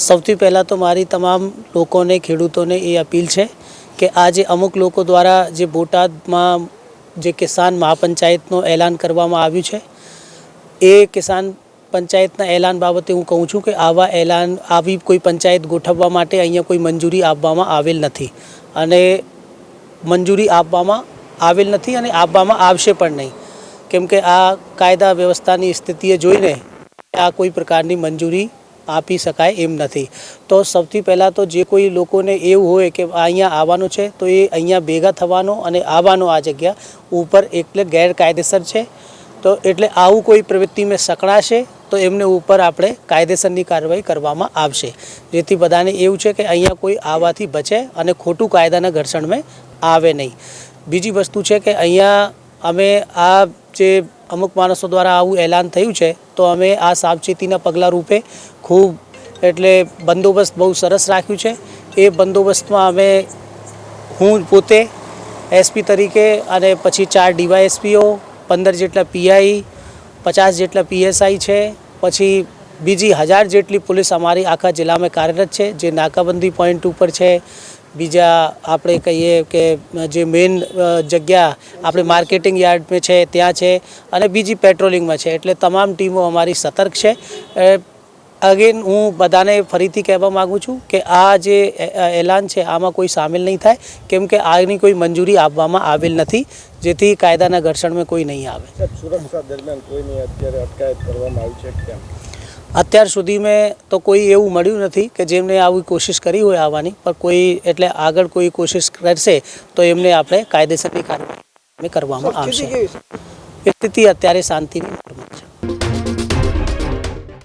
સૌથી પહેલાં તો મારી તમામ લોકોને, ખેડૂતોને એ અપીલ છે કે આ જે અમુક લોકો દ્વારા જે બોટાદમાં જે કિસાન મહાપંચાયતનું એલાન કરવામાં આવ્યું છે, એ કિસાન પંચાયતના એલાન બાબતે હું કહું છું કે આવા એલાન, આવી કોઈ પંચાયત ગોઠવવા માટે અહીંયા કોઈ મંજૂરી આપવામાં આવેલ નથી. અને મંજૂરી આપવામાં આવેલ નથી અને આપવામાં આવશે પણ નહીં. કેમ કે આ કાયદા વ્યવસ્થાની સ્થિતિએ જોઈને આ કોઈ પ્રકારની મંજૂરી આપી શકાય એમ નથી. તો સૌથી પહેલાં તો જે કોઈ લોકોને એવું હોય કે અહીંયા આવવાનું છે, તો એ અહીંયા ભેગા થવાનો અને આવવાનો આ જગ્યા ઉપર એટલે ગેરકાયદેસર છે. તો એટલે આવું કોઈ પ્રવૃત્તિમાં સકળાશે, તો એમને ઉપર આપણે કાયદેસરની કાર્યવાહી કરવામાં આવશે. જેથી બધાને એવું છે કે અહીંયા કોઈ આવવાથી બચે અને ખોટું કાયદાના ઘર્ષણમાં આવે નહીં. બીજી વસ્તુ છે કે અહીંયા અમે આ જે અમુક માણસો દ્વારા આવું એલાન થયું છે, તો અમે આ સાવચેતીના પગલાં રૂપે ખૂબ એટલે બંદોબસ્ત બહુ સરસ રાખ્યું છે. એ બંદોબસ્તમાં અમે હું પોતે, એસપી તરીકે અને પછી ચાર ડીવાયએસપીઓ, પંદર જેટલા પીઆઈ, પચાસ જેટલા પીએસઆઈ છે, પછી બીજી હજાર જેટલી પોલીસ અમારી આખા જિલ્લામાં કાર્યરત છે, જે નાકાબંધી પોઈન્ટ ઉપર છે બીજા આપણે કહીએ કે જે મેઇન જગ્યા આપણે માર્કેટિંગ યાર્ડમાં છે, ત્યાં છે અને બીજી પેટ્રોલિંગમાં છે. એટલે તમામ ટીમો અમારી સતર્ક છે. અગેન હું બધાને ફરીથી કહેવા માગું છું કે આ જે એલાન છે, આમાં કોઈ સામેલ નહીં થાય. કેમ કે આની કોઈ મંજૂરી આપવામાં આવેલ નથી, જેથી કાયદાના ઘર્ષણમાં કોઈ નહીં આવે. સુરક્ષા દરમિયાન કોઈની અત્યારે અટકાયત કરવામાં આવી છે અત્યાર સુધી મેં તો કોઈ એવું મળ્યું નથી કે જેમને આવી કોશિશ કરી હોય આવવાની પણ કોઈ એટલે આગળ કોઈ કોશિશ કરશે તો એમને આપણે કાયદેસરની કાર્યવાહી કરવામાં આવશે. સ્થિતિ અત્યારે શાંતિની